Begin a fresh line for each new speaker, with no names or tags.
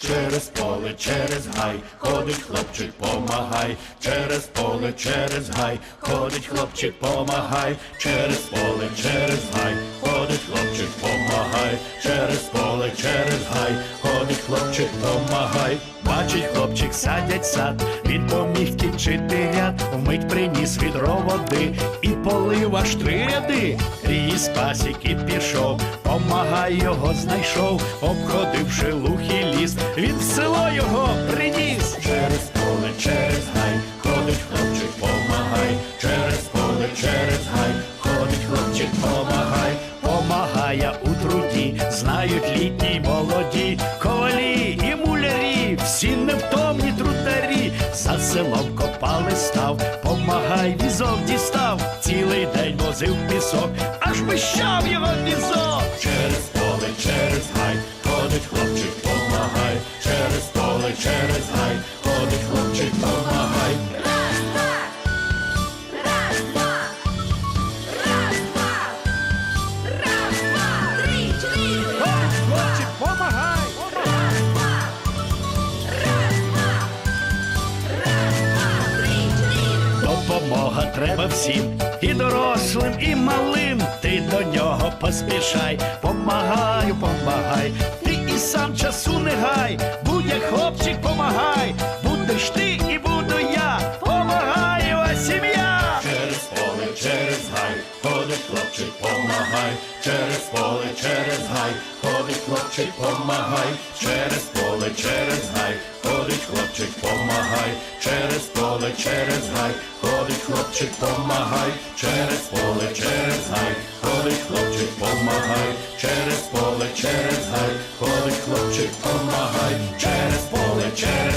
Через поле, через гай, ходить хлопчик, помагай, через поле, через гай, ходить хлопчик, помагай, через поле, через гай, ходить хлопчик, помагай, через поле, через гай, ходить хлопчик, помагай. Бачить хлопчик, садять сад, він поміг кінчити ряд, вмить приніс відро води. І полив аж три ряди. Ріс пасік і пішов, помагай його знайшов, обходивши луг він в село його приніс. Через поле, через гай, ходить хлопчик, помагай, через поле, через гай, ходить хлопчик, помагай, помагає у труді, знають літні молоді, ковалі і мулярі, всі невтомні трутарі, за селом копали став, помагай, візок дістав, цілий день возив пісок, аж вищав його візок. Через поле, через через через гай, ходить хлопчик, помагай.
Раз, два, раз, два, раз, два, раз, два, три, чотири. Раз,
Хлопчик, помагай!
раз, два, раз, два, раз, два, три, чотири.
Допомога треба всім, і дорослим, і малим. Ти до нього поспішай, помагаю, помагай. Ти і сам часу не гай, ходить хлопчик, помагай, через поле, через гай, ходить хлопчик, помагай, через поле, через гай, ходить хлопчик, помагай, через поле, через гай, ходить хлопчик, помагай, через поле, через гай, ходить хлопчик, помагай, через поле, через гай, ходить хлопчик, помагай, через поле, через